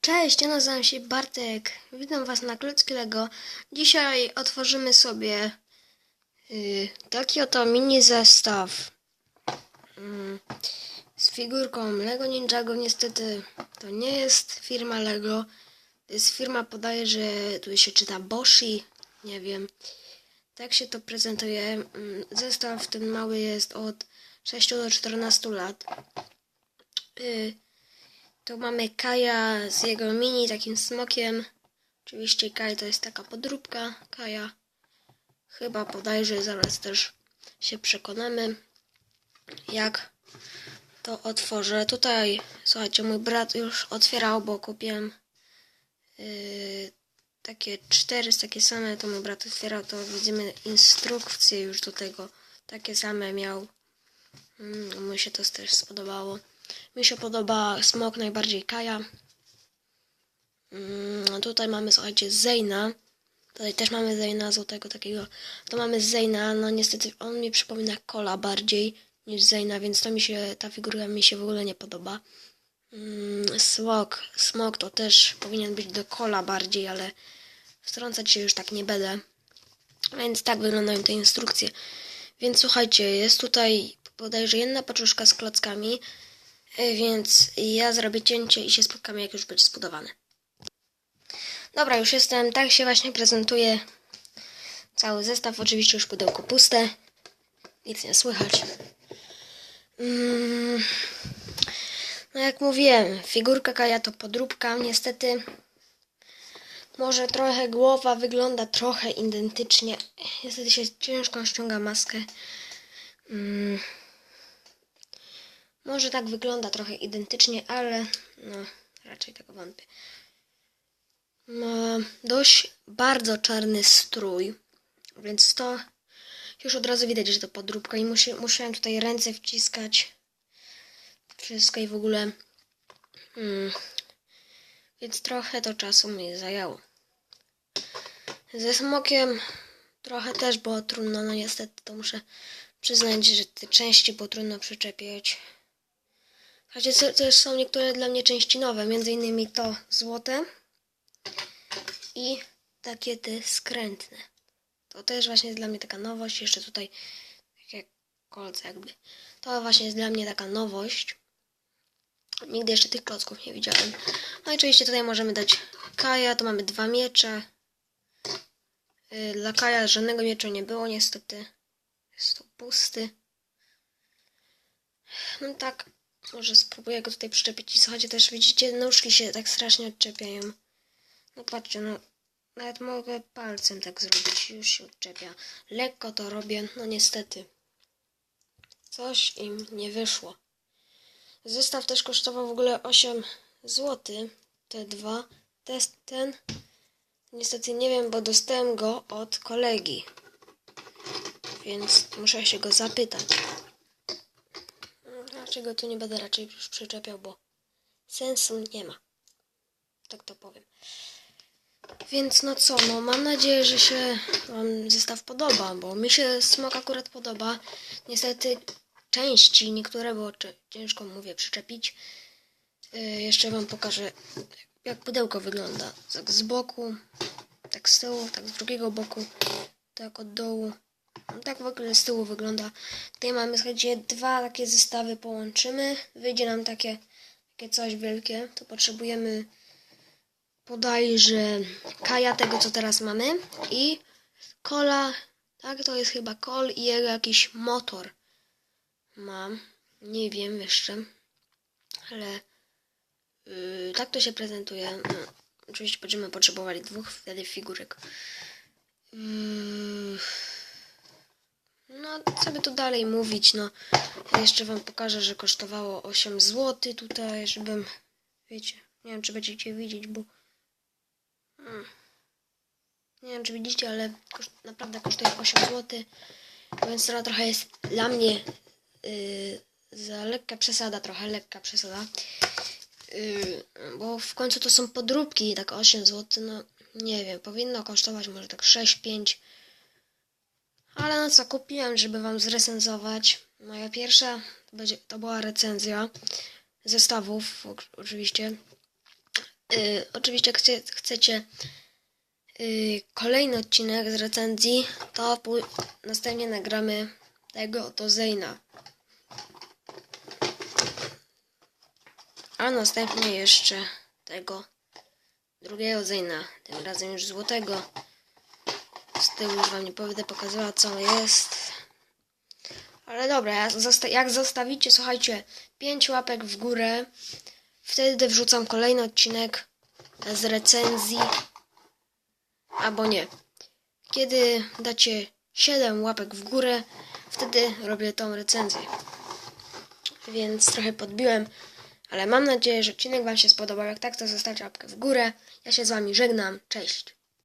Cześć, ja nazywam się Bartek. Witam Was na Klocki Lego. Dzisiaj otworzymy sobie y, taki oto mini zestaw mm, z figurką Lego Ninjago. Niestety to nie jest firma Lego. To jest firma, podaje, że tu się czyta Boshi. Nie wiem. Tak się to prezentuje. Mm, Zestaw ten mały jest od 6 do 14 lat. Y, tu mamy Kaja z jego mini takim smokiem. Oczywiście Kaj to jest taka podróbka Kaja. Chyba podajże zaraz też się przekonamy, jak to otworzę. Tutaj, słuchajcie, mój brat już otwierał, bo kupiłem yy, takie cztery, takie same, to mój brat otwierał, to widzimy instrukcje już do tego. Takie same miał. Mm, mu się to też spodobało. Mi się podoba smok najbardziej Kaja. Mm, tutaj mamy, słuchajcie, Zeyna. Tutaj też mamy Zeyna złotego takiego. To mamy Zeyna, no niestety on mi przypomina Kola bardziej niż Zeyna, więc to mi się, ta figurka mi się w ogóle nie podoba. Mm, smok, smok to też powinien być do Kola bardziej, ale wtrącać się już tak nie będę. Więc tak wyglądają te instrukcje. Więc słuchajcie, jest tutaj bodajże jedna paczuszka z klockami, więc ja zrobię cięcie i się spotkamy, jak już będzie zbudowane. Dobra, już jestem. Tak się właśnie prezentuje cały zestaw. Oczywiście już pudełko puste. Nic nie słychać. Mm. No jak mówiłem, figurka Kaja to podróbka. Niestety może trochę głowa wygląda trochę identycznie. Niestety się ciężko ściąga maskę. Mm. Może tak wygląda trochę identycznie, ale no, raczej tego wątpię. Ma dość bardzo czarny strój, więc to już od razu widać, że to podróbka i musi, musiałem tutaj ręce wciskać. Wszystko i w ogóle. Mm, więc trochę to czasu mi zajęło. Ze smokiem trochę też było trudno, no niestety to muszę przyznać, że te części było trudno przyczepiać. Chociaż też są niektóre dla mnie części nowe, między innymi to złote i takie te skrętne. To też właśnie jest dla mnie taka nowość. Jeszcze tutaj takie kolce jakby. To właśnie jest dla mnie taka nowość. Nigdy jeszcze tych klocków nie widziałem. No i oczywiście tutaj możemy dać Kaja. To mamy dwa miecze. Yy, Dla Kaja żadnego miecza nie było niestety. Jest to pusty. No tak, może spróbuję go tutaj przyczepić. I słuchajcie, też widzicie, nóżki się tak strasznie odczepiają. No patrzcie, no nawet mogę palcem tak zrobić, już się odczepia. Lekko to robię, no niestety. Coś im nie wyszło. Zestaw też kosztował w ogóle 8 zł. Te dwa. Test ten. Niestety nie wiem, bo dostałem go od kolegi. Więc muszę się go zapytać. Dlaczego tu nie będę raczej już przyczepiał, bo sensu nie ma. Tak to powiem. Więc no co, no mam nadzieję, że się Wam zestaw podoba, bo mi się smok akurat podoba. Niestety części, niektóre było ciężko, mówię, przyczepić. Yy, jeszcze Wam pokażę, jak pudełko wygląda. Tak z boku, tak z tyłu, tak z drugiego boku, tak od dołu. Tak w ogóle z tyłu wygląda. Tutaj mamy, słuchajcie, dwa takie zestawy połączymy. Wyjdzie nam takie, takie coś wielkie. To potrzebujemy bodajże Kaja tego, co teraz mamy i Kola, tak, to jest chyba Kol i jego jakiś motor mam, nie wiem jeszcze, ale yy, tak to się prezentuje. No, oczywiście będziemy potrzebowali dwóch wtedy figurek. Yy, co by dalej mówić, no, jeszcze wam pokażę, że kosztowało 8 zł tutaj, żebym, wiecie, nie wiem, czy będziecie widzieć, bo Hmm. Nie wiem, czy widzicie, ale koszt, naprawdę kosztuje 8 zł. Więc to trochę jest dla mnie yy, za lekka przesada, trochę lekka przesada. Yy, bo w końcu to są podróbki, tak 8 zł, no nie wiem, powinno kosztować może tak 6-5. Ale no co, kupiłem, żeby wam zrecenzować. Moja pierwsza to, była recenzja zestawów, oczywiście. y, oczywiście chcie, chcecie y, kolejny odcinek z recenzji, to następnie nagramy tego oto Zeyna. A następnie jeszcze tego drugiego Zeyna, tym razem już złotego. Z tyłu już wam nie będę pokazywała co jest. Ale dobra, jak, jak zostawicie, słuchajcie, 5 łapek w górę, wtedy wrzucam kolejny odcinek z recenzji. Albo nie. Kiedy dacie 7 łapek w górę, wtedy robię tą recenzję. Więc trochę podbiłem, ale mam nadzieję, że odcinek Wam się spodobał. Jak tak, to zostawcie łapkę w górę. Ja się z Wami żegnam. Cześć.